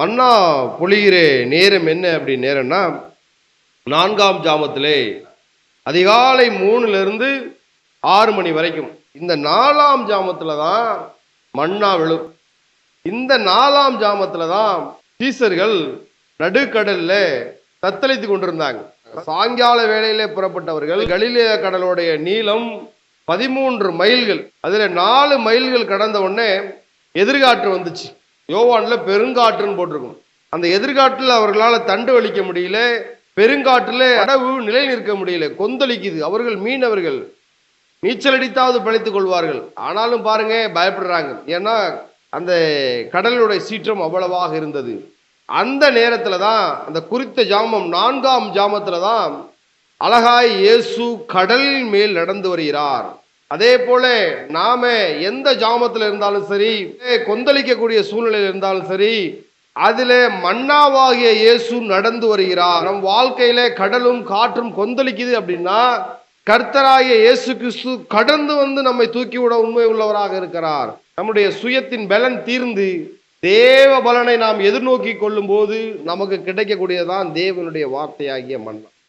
மன்னா பொழிகிற நேரம் என்ன அப்படி நேரம்னா நான்காம் ஜாமத்திலே அதிகாலை மூணுலேருந்து ஆறு மணி வரைக்கும். இந்த நாலாம் ஜாமத்தில் தான் மன்னா விழும். இந்த நாலாம் ஜாமத்தில் தான் சீசர்கள் நடுக்கடலில் தத்தளித்து கொண்டிருந்தாங்க. சாயங்கால வேளையிலே புறப்பட்டவர்கள் கலிலேய கடலுடைய நீளம் பதிமூன்று மைல்கள். அதில் நாலு மைல்கள் கடந்த உடனே எதிர்காற்று வந்துச்சு. யோவானில் பெருங்காற்றுன்னு போட்டிருக்கும். அந்த எதிர்காற்றில் அவர்களால் தண்டு வலிக்க முடியல பெருங்காற்றில் அடவு நிலை நிற்க முடியல கொந்தளிக்குது. அவர்கள் மீனவர்கள். நீச்சல் அடித்தாவது பிழைத்துக் கொள்வார்கள். ஆனாலும் பாருங்க பயப்படுறாங்க. ஏன்னா அந்த கடலுடைய சீற்றம் அவ்வளவாக இருந்தது. அந்த நேரத்தில் தான் அந்த குறித்த ஜாமம் நான்காம் ஜாமத்தில் தான் அழகாய் இயேசு கடல் மேல் நடந்து வருகிறார். அதே போல நாம எந்த ஜாமத்தில் இருந்தாலும் சரி கொந்தளிக்கக்கூடிய சூழ்நிலையில் இருந்தாலும் சரி அதில் மன்னாவாகிய இயேசு நடந்து வருகிறார். நம் வாழ்க்கையில கடலும் காற்றும் கொந்தளிக்குது அப்படின்னா கர்த்தராகிய இயேசு கிறிஸ்து கடந்து வந்து நம்மை தூக்கிவிட உண்மை உள்ளவராக இருக்கிறார். நம்முடைய சுயத்தின் பலன் தீர்ந்து தேவ பலனை நாம் எதிர்நோக்கி கொள்ளும் போது நமக்கு கிடைக்கக்கூடியதான் தேவனுடைய வார்த்தையாகிய மன்னா.